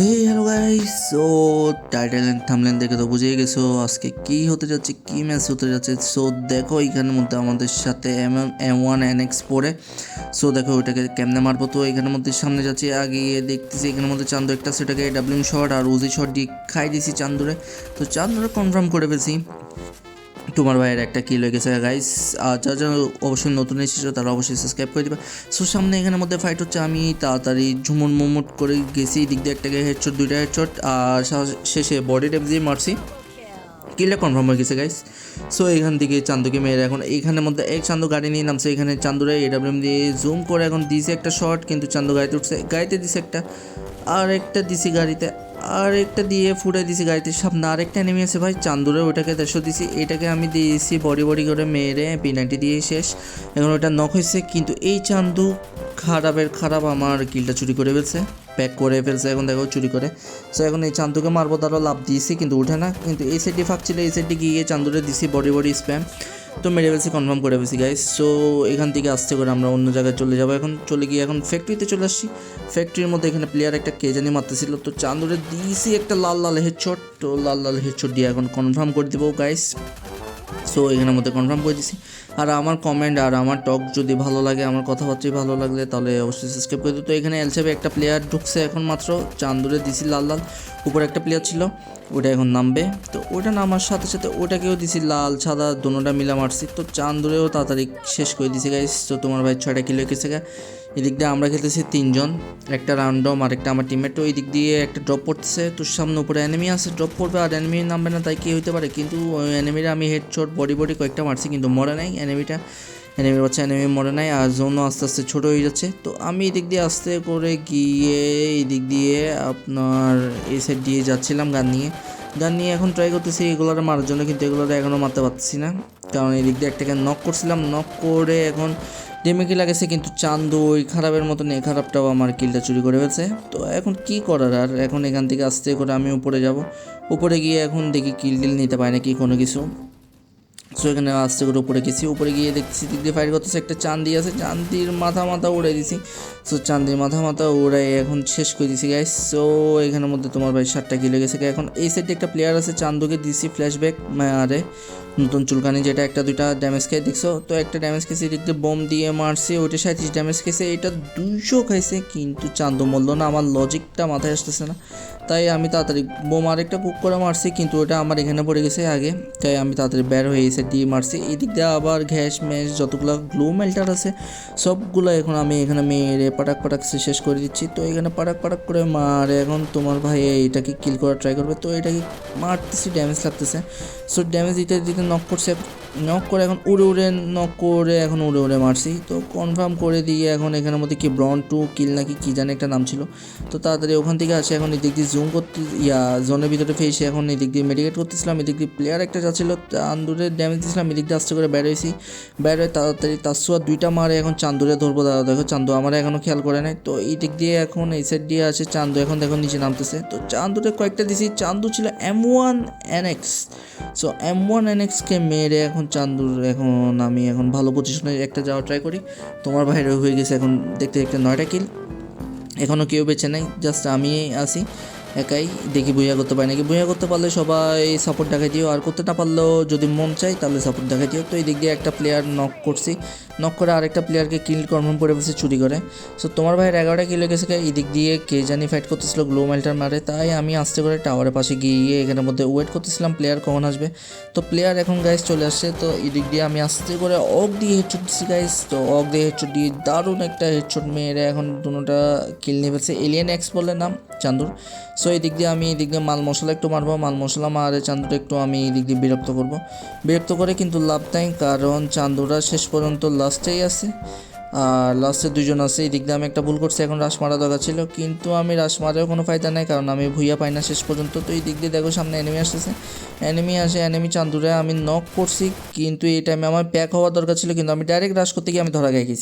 Hey hello guys so title and thumbnail দেখে তো বুঝেই গেছো আজকে কি হতে যাচ্ছে, কি ম্যাচ হতে যাচ্ছে। সো দেখো এখানের মধ্যে আমাদের সাথে M M M one N X পরে সো দেখো ওইটাকে কেমনে মারবো? তো এখানের মধ্যে সামনে যাচ্ছে, আগে দেখতেছি এখানের মধ্যে চান্দু একটা, সেটাকে ডাবলিং শট আর উজি শট দিয়ে খাই দিছি চান্দুরে। তো চান্দুরে কনফার্ম করে ফেলছি। তোমার ভাইয়ের একটা কি হয়ে গেছে গাইস আর যা যা অবশ্যই নতুন এসেছ, তারা অবশ্যই সাবস্ক্রাইব করে দিবে। সো সামনে এখানের মধ্যে ফাইট হচ্ছে, আমি তাড়াতাড়ি ঝুমুর মোমোট করে গেছি দিক দিয়ে একটাকে হেডশট দুইটা হেডশট আর শেষে বডি টেপ দিয়ে মারছি। কিলটা কনফার্ম হয়ে গেছে গাইস সো এখান থেকে চান্দুকে মেরে এখন এইখানের মধ্যে এক চান্দু গাড়ি নিয়ে নামছে, এখানে চান্দুরা এডাব্লিউএম দিয়ে জুম করে এখন দিছে একটা শট কিন্তু চান্দু গাড়িতে উঠছে, গাড়িতে দিছে একটা, আর একটা দিছি গাড়িতে আর একটা দিয়ে ফুটে দিছি গাড়িতে। সামনে আরেকটা নেমে আছে ভাই চান্দুরে ওইটাকে দেড়শো দিছি। এটাকে আমি দিয়েছি বডি বডি করে মেরে পিনাল্টি দিয়ে শেষ। এখন ওটা নক হয়েছে, কিন্তু এই চান্দু খারাপের খারাপ আমার কিলটা চুরি করে ফেলছে প্যাক করে ফেলছে, এখন দেখো চুরি করে। সো এখন এই চান্দুকে মারবো তারও লাভ দিয়েছি, কিন্তু উঠে না। কিন্তু এই সাইডটি ফাঁক ছিল এই সাইডটি গিয়ে চান্দুরে দিছি বডি বডি স্প্যাম তো মেরে কনফার্ম করে ফেলছি গাইস সো এখান থেকে আসতে করে আমরা অন্য জায়গায় চলে যাব। এখন চলে গিয়ে এখন ফ্যাক্টরিতে চলে আসছি। ফ্যাক্টরির মধ্যে এখানে প্লেয়ার একটা কে জানি মারতেছিল। তো চান্দুরে দিয়েছি একটা লাল লাল হেডশট তো লাল লাল হেডশট দিয়ে এখন কনফার্ম করে দেবো গাইস সো এখানের মধ্যে কনফার্ম করে দিছি। আর আমার কমেন্ট আর আমার টক যদি ভালো লাগে, আমার কথাবার্তাই ভালো লাগলে তাহলে অবশ্যই সাবস্ক্রাইব করে দিও। তো এখানে এলসেপে একটা প্লেয়ার ঢুকছে এখন মাত্র, চান্দুরে দিছি লাল লাল। উপরে একটা প্লেয়ার ছিল ওটা এখন নামবে। তো ওটা নামার সাথে সাথে ওটাকেও দিছি লাল, সাদা দুটোটা মিলা মারছি। তো চান্দুরেও তাড়াতাড়ি শেষ করে দিছি গাইস তো তোমার ভাই ছয়টা কিলো গেছে গা। এদিক দিয়ে আমরা খেলতেছি তিনজন, একটা রাউন্ডম আর একটা আমার টিমমেট তো এই দিক দিয়ে একটা ড্রপ পড়তেছে তোর সামনে উপরে এনিমি আছে ড্রপ পড়বে আর এনিমি নামবে না, তাই কি হতে পারে? কিন্তু এনিমিটা আমি হেড শট বডি বডি কয়েকটা মারছি, কিন্তু মরে নাই এনিমিটা এনিমির বাচ্চা এনিমি মরে নাই, আর জোনও আস্তে আস্তে ছোটো হয়ে যাচ্ছে। তো আমি এই দিক দিয়ে আস্তে করে গিয়ে এই দিক দিয়ে আপনার এই সাইড দিয়ে যাচ্ছিলাম গান নিয়ে। গান নিয়ে এখন ট্রাই করতেছি এগুলোর মারার জন্য, কিন্তু এগুলোরে এখনও মারতে পারছি না। কারণ এই দিক দিয়ে একটাকে নক করছিলাম নক করে এখন ডেমে কি লাগেছে, কিন্তু চান্দু ওই খারাপের মতন এই খারাপটাও আমার কিলটা চুরি করে ফেলছে। তো এখন কি করার আর? এখন এখান থেকে আস্তে করে আমি উপরে যাব। উপরে গিয়ে এখন দেখি কিল টিল নিতে পারি নাকি কোনো কিছু। সো এখানে আস্তে করে উপরে গেছি। উপরে গিয়ে দেখছি দিক দিয়ে ফায়ার করতেছে, একটা চান্দি আছে। চান্দির মাথা মাথা উড়াই দিছি। সো চান্দির মাথা মাথা উড়াই এখন শেষ করে দিছি গাইস সো এখানের মধ্যে তোমার ভাই সাতটা কিলো গেছে এখন এই সাইডে একটা প্লেয়ার আছে, চান্দুকে দিছি ফ্ল্যাশব্যাক আরে নতুন চুলকানি যেটা একটা দুইটা ড্যামেজ খেয়ে, দেখছ? তো একটা ড্যামেজ খেয়েছে এদিক বোম দিয়ে মারছে, ওইটা সাঁত্রিশ ড্যামেজ খেয়েছে এটা দুইশো খাইছে, কিন্তু চান্দু মরলো না। আমার লজিকটা মাথায় আসতেছে না। তাই আমি তাড়াতাড়ি বোম আরেকটা কুক করে মারছি, কিন্তু ওটা আমার এখানে পড়ে গেছে আগে। তাই আমি তাড়াতাড়ি বের হয়ে এসে দিয়ে মারছি। এদিক দিয়ে আবার ঘ্যাস ম্যাস যতগুলো গ্লো মেল্টার আছে, সবগুলো এখন আমি এখানে মেরে পাটাক পাটাক শেষ করে দিচ্ছি। তো এখানে পাটাক পাটাক করে মারে। এখন তোমার ভাই এটাকে কিল করার ট্রাই করবে। তো এটাকে মারতেছি ড্যামেজ লাগতেছে। সো ড্যামেজ দিতে দিতে নক করছে। নক করে এখন উড়ে উড়ে নক করে এখন উড়ে উড়ে মারছি। তো কনফার্ম করে দিয়ে এখন এখানের মধ্যে কি ব্রন টু কিল নাকি কী জানে একটা নাম ছিল। তো তাড়াতাড়ি ওখান থেকে আসে এখন এদিক দিয়ে জুম করতে, ইয়া জোনের ভিতরে ফেসে এখন এদিক দিয়ে মেডিকেট করতেছিলাম, এদিক দিয়ে প্লেয়ার একটা যাচ্ছিল, চান্দুরে ড্যামেজ দিয়েছিলাম, এদিক দিয়ে আস্তে করে বের হয়ে তাড়াতাড়ি তাসুয়া দুইটা মারে এখন চান্দুরে ধরবো দাদা, দেখো চান্দু আমার এখনও খেয়াল করে নাই। তো এই দিক দিয়ে এখন এই সাইড দিয়ে আছে চান্দু, এখন দেখো নিচে নামতেছে। তো চান্দুরে কয়েকটা দিছি, চান্দু ছিল M one NX so M one এনএক্সকে মেরে এখন চান্দুর এখন আমি এখন ভালো পজিশনে একটা যাওয়া ট্রাই করি। তোমার বাইরে হয়ে গেছে এখন দেখতে দেখতে নয়টা কিল এখনও কেউ বেছে নাই জাস্ট আমি আছি। একাই, দেখি বইয়া করতে পারি নাকি? বইয়া করতে পারলে সবাই সাপোর্ট দেখাই দিও। আর করতে না পারলেও যদি মন চাই তাহলে সাপোর্ট দেখাই দিও। তো এই দিক দিয়ে একটা প্লেয়ার নক করছি। নক করে আরেকটা প্লেয়ারকে কিল কনফার্ম করে বসে চুরি করে। সো তোমার ভাইয়ের এগারোটা কিলো গেছে এই দিক দিয়ে কে জানি ফাইট করতেছিল গ্লো মাইলটার মারে। তাই আমি আস্তে করে টাওয়ারের পাশে গিয়ে এখানের মধ্যে ওয়েট করতেছিলাম প্লেয়ার কখন আসবে। তো প্লেয়ার এখন গাইস চলে আসছে। তো এই দিক দিয়ে আমি আস্তে করে অক দিয়ে হেডশট দিচ্ছি গাইস তো অক দিয়ে হেডশট দিয়ে দারুণ একটা হেডশট মেয়েরা এখন দুটোটা কিল নিয়ে ফেলছে। এলিয়েন এক্স বলে নাম, চান্দুর। সো এই দিক দিয়ে আমি, এই দিক দিয়ে মাল মশলা একটু মারবো, মাল মশলা মারে চান্দুটা একটু আমি এই দিক দিয়ে বিরক্ত করব। বিরক্ত করে কিন্তু লাভ নাই, কারণ চান্দুরা শেষ পর্যন্ত লাস্টেই আছে। আর লাস্টে দুজন আছে, এই দিক দিয়ে আমি একটা ভুল করছি, এখন রাস মারা দরকার ছিল। কিন্তু আমি রাস মারেও কোনো ফায়দা নাই, কারণ আমি ভুইয়া পাই না শেষ পর্যন্ত। তো এই দিক দিয়ে দেখো সামনে এনিমি আসতেছে। এনিমি আসে এনিমি চান্দুরে আমি নক করছি, কিন্তু এই টাইমে আমার প্যাক হওয়ার দরকার ছিল, কিন্তু আমি ডাইরেক্ট রাস করতে গিয়ে আমি ধরা গেছি।